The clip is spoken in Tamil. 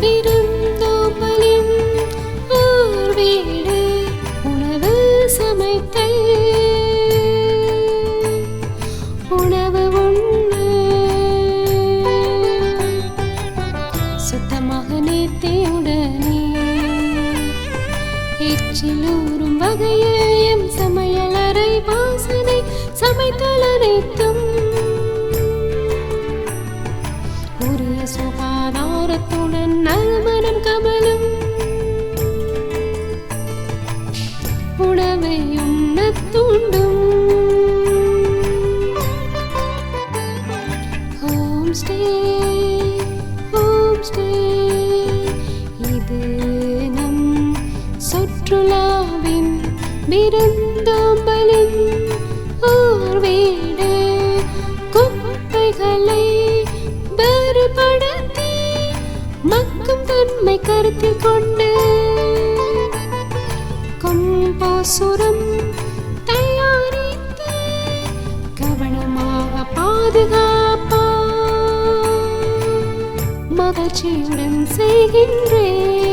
விருந்தோம்பலின் ஓர் வீடு உணவு சமைத்தல். உணவு உண்ண. சுத்தமாக நேர்த்தே உடனே எச்சிலூறும் வகையில் எம் சமையல் அறை வாசனை சமைத்தல் உணவை உண்ணத் தூண்டும். ஹோம் ஸ்டே ஹோம் ஸ்டே இது நம் சுற்றுலாவின் விருந்தோம்பலின் ஓர் வீடு குப்பைகளை வேறுபடுத்தி மக்கும் தன்மை கருத்தில் கொண்டு பாசுரம் தயாரித்து கவனமாக பாதுகாப்பா. மகிழ்ச்சியுடன் செய்கின்றேன்.